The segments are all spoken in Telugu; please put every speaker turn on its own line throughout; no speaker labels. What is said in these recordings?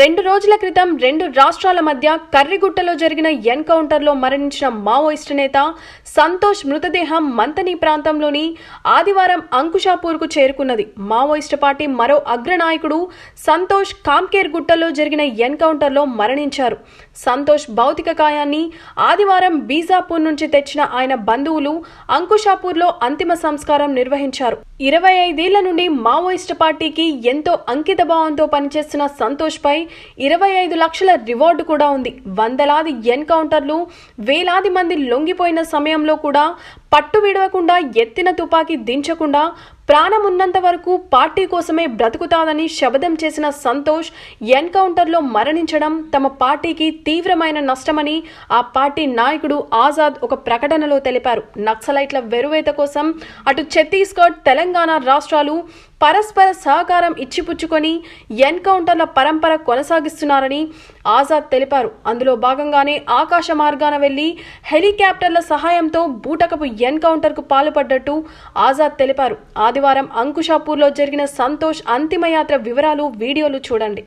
రెండు రోజుల క్రితం రెండు రాష్ట్రాల మధ్య కర్రిగుట్టలో జరిగిన ఎన్కౌంటర్లో మరణించిన మావోయిస్టు నేత సంతోష్ మృతదేహం మంతని ప్రాంతంలోని ఆదివారం అంకుషాపూర్కు చేరుకున్నది. మావోయిస్టు పార్టీ మరో అగ్రనాయకుడు సంతోష్ కామ్కేర్ గుట్టలో జరిగిన ఎన్కౌంటర్లో మరణించారు. సంతోష్ భౌతిక కాయాన్ని ఆదివారం బీజాపూర్ నుంచి తెచ్చిన ఆయన బంధువులు అంకుషాపూర్లో అంతిమ సంస్కారం నిర్వహించారు. ఇరవై ఐదేళ్ళ నుండి మావోయిస్టు పార్టీకి ఎంతో అంకిత భావంతో పనిచేస్తున్న సంతోష్ పై ఇరవై ఐదు లక్షల రివార్డు కూడా ఉంది. వందలాది ఎన్కౌంటర్లు వేలాది మంది లొంగిపోయిన సమయంలో కూడా పట్టు విడవకుండా ఎత్తిన తుపాకీ దించకుండా ప్రాణమున్నంత వరకు పార్టీ కోసమే బ్రతుకుతాదని శపథం చేసిన సంతోష్ ఎన్కౌంటర్లో మరణించడం తమ పార్టీకి తీవ్రమైన నష్టమని ఆ పార్టీ నాయకుడు ఆజాద్ ఒక ప్రకటనలో తెలిపారు. నక్సలైట్ల వెరువేత కోసం అటు ఛత్తీస్గఢ్ తెలంగాణ రాష్ట్రాలు పరస్పర సహకారం ఇచ్చిపుచ్చుకొని ఎన్కౌంటర్ల పరంపర కొనసాగిస్తున్నారని ఆజాద్ తెలిపారు. అందులో భాగంగానే ఆకాశ మార్గాన వెళ్ళి హెలికాప్టర్ల సహాయంతో బూటకపు ఎన్కౌంటర్కు పాల్పడ్డట్టు ఆజాద్ తెలిపారు. ఆదివారం అంకుషాపూర్లో జరిగిన సంతోష్ అంతిమయాత్ర వివరాలు వీడియోలు చూడండి.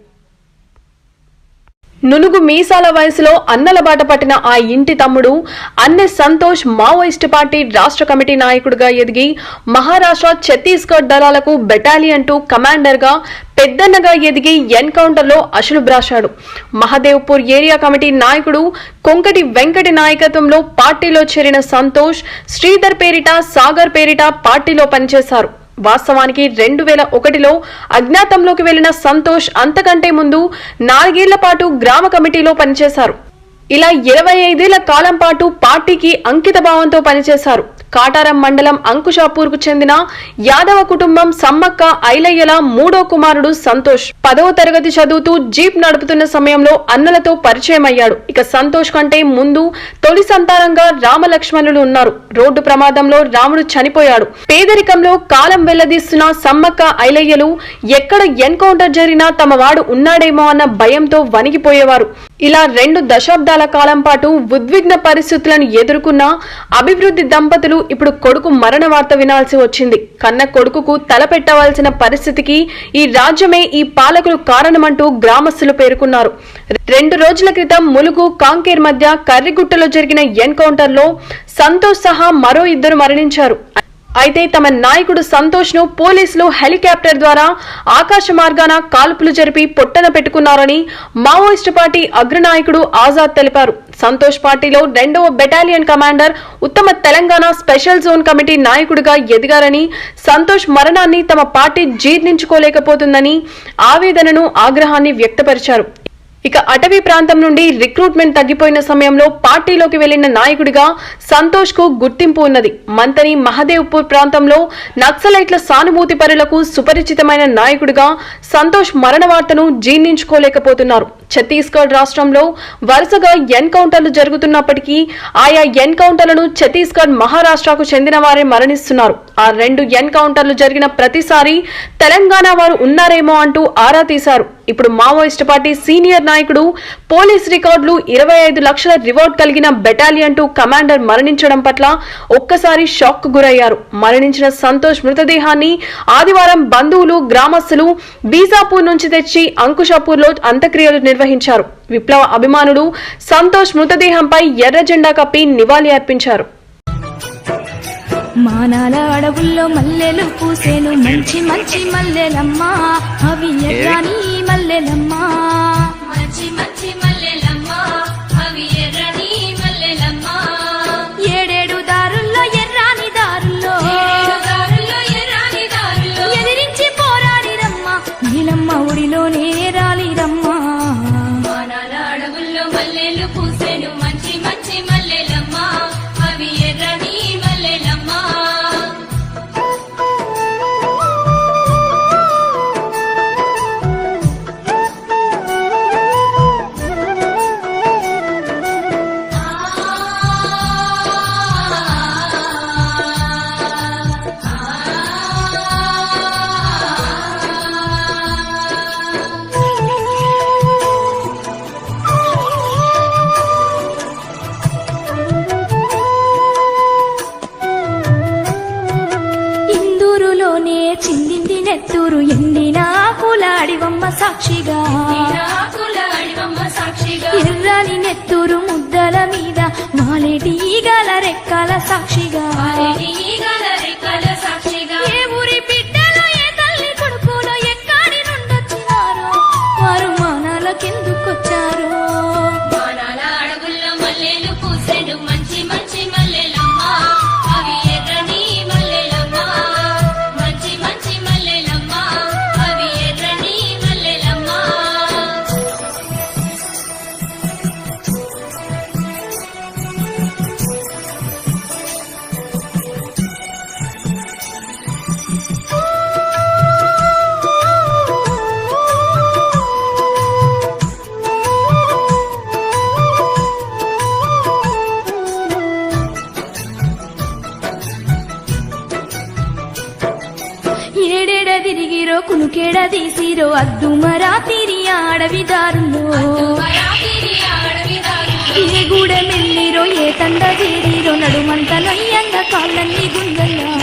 నునుగు మీసాల వయసులో అన్నల బాట పట్టిన ఆ ఇంటి తమ్ముడు అన్నె సంతోష్ మావోయిస్టు పార్టీ రాష్ట్ర కమిటీ నాయకుడిగా ఎదిగి మహారాష్ట్ర ఛత్తీస్గఢ్ దళాలకు బెటాలియన్ టూ కమాండర్గా పెద్దన్నగా ఎదిగి ఎన్కౌంటర్లో అశులుబ్రాశాడు మహదేవ్పూర్ ఏరియా కమిటీ నాయకుడు కొంకటి వెంకటి నాయకత్వంలో పార్టీలో చేరిన సంతోష్ శ్రీధర్ పేరిట సాగర్ పేరిట పార్టీలో పనిచేశారు. వాస్తవానికి రెండు వేల ఒకటిలో అజ్ఞాతంలోకి వెళ్ళిన సంతోష్ అంతకంటే ముందు నాలుగేళ్ళ పాటు గ్రామ కమిటీలో పనిచేశారు. ఇలా ఇరవై ఐదేళ్ళ కాలం పాటు పార్టీకి అంకిత భావంతో పనిచేశారు. కాటారం మండలం అంకుషాపూర్కు చెందిన యాదవ కుటుంబం సమ్మక్క ఐలయ్యల మూడో కుమారుడు సంతోష్. పదవ తరగతి చదువుతూ జీప్ నడుపుతున్న సమయంలో అన్నలతో పరిచయం అయ్యాడు ఇక సంతోష్ కంటే ముందు తొలి సంతానంగా రామలక్ష్మణులు ఉన్నారు. రోడ్డు ప్రమాదంలో రాముడు చనిపోయాడు. పేదరికంలో కాలం వెల్లదీస్తున్న సమ్మక్క ఐలయ్యలు ఎక్కడ ఎన్కౌంటర్ జరిగినా తమ వాడు ఉన్నాడేమో అన్న భయంతో వణిగిపోయేవారు ఇలా రెండు దశాబ్దాల కాలం పాటు ఉద్విగ్న పరిస్థితులను ఎదుర్కొన్న అభివృద్ధి దంపతులు ఇప్పుడు కొడుకు మరణ వార్త వినాల్సి వచ్చింది. కన్న కొడుకుకు తలపెట్టవలసిన పరిస్థితికి ఈ రాజ్యమే ఈ పాలకులు కారణమంటూ గ్రామస్తులు పేర్కొన్నారు. రెండు రోజుల క్రితం ములుగు కాంకేర్ మధ్య కర్రిగుట్టలో జరిగిన ఎన్కౌంటర్లో సంతోష్ సహా మరో ఇద్దరు మరణించారు. అయితే తమ నాయకుడు సంతోష్ను పోలీసులు హెలికాప్టర్ ద్వారా ఆకాశ మార్గాన కాల్పులు జరిపి పొట్టన పెట్టుకున్నారని మావోయిస్టు పార్టీ అగ్రనాయకుడు ఆజాద్ తెలిపారు. సంతోష్ పార్టీలో రెండవ బెటాలియన్ కమాండర్ ఉత్తమ తెలంగాణ స్పెషల్ జోన్ కమిటీ నాయకుడిగా ఎదిగారని సంతోష్ మరణాన్ని తమ పార్టీ జీర్ణించుకోలేకపోతుందని ఆవేదనను ఆగ్రహాన్ని వ్యక్తపరిచారు. ఇక అటవీ ప్రాంతం నుండి రిక్రూట్మెంట్ తగ్గిపోయిన సమయంలో పార్టీలోకి వెళ్ళిన నాయకుడిగా సంతోష్కు గుర్తింపు ఉన్నది. మంతని మహదేవ్పూర్ ప్రాంతంలో నక్సలైట్ల సానుభూతి పరులకు సుపరిచితమైన నాయకుడిగా సంతోష్ మరణ వార్తను జీర్ణించుకోలేకపోతున్నారు. ఛత్తీస్గఢ్ రాష్ట్రంలో వరుసగా ఎన్కౌంటర్లు జరుగుతున్నప్పటికీ ఆయా ఎన్కౌంటర్లను ఛత్తీస్గఢ్ మహారాష్ట్రకు చెందిన వారే మరణిస్తున్నారు. ఆ రెండు ఎన్కౌంటర్లు జరిగిన ప్రతిసారి తెలంగాణ వారు ఉన్నారేమో అంటూ ఆరా తీశారు. ఇప్పుడు మావోయిస్టు పార్టీ సీనియర్ నాయకుడు. పోలీస్ రికార్డులు ఇరవై ఐదు లక్షల రివార్డ్ కలిగిన బెటాలియన్ టూ కమాండర్ మరణించడం పట్ల ఒక్కసారి షాక్కు గురయ్యారు. మరణించిన సంతోష్ మృతదేహాన్ని ఆదివారం బంధువులు గ్రామస్తులు బీజాపూర్ నుంచి తెచ్చి అంకుషాపూర్లో అంత్యక్రియలు నిర్వహించారు. విప్లవ అభిమానులు సంతోష్ మృతదేహంపై ఎర్ర జెండా కప్పి నివాళి అర్పించారు.
మానాల అడవుల్లో మల్లెలు పూసేను. మంచి మంచి మల్లెలమ్మా. అవి ఎర్రాని మల్లెలమ్మా.
మంచి మల్లెలమ్మా అవి ఎర్రని మల్లెలమ్మా.
ఏడేడు దారుల్లో ఎర్రాని దారుల్లో.
దారుల్లో ఎర్రని దారుల్లో.
ఎదిరించి పోరాడిరమ్మా నీలమ్మ ఒడిలోనే రాలిరమ్మా.
వానాల అడవుల్లో మల్లెలు పూసెను
ఎవరో కునుకేడదీసిరో అద్దుమరా తిరి అడవి
దారులో
ఏ గూడెమెల్లిరో ఏ తండ చేరిరో నడుమంత నొయ్యంగా కాళ్ళన్ని గుంజల్లో.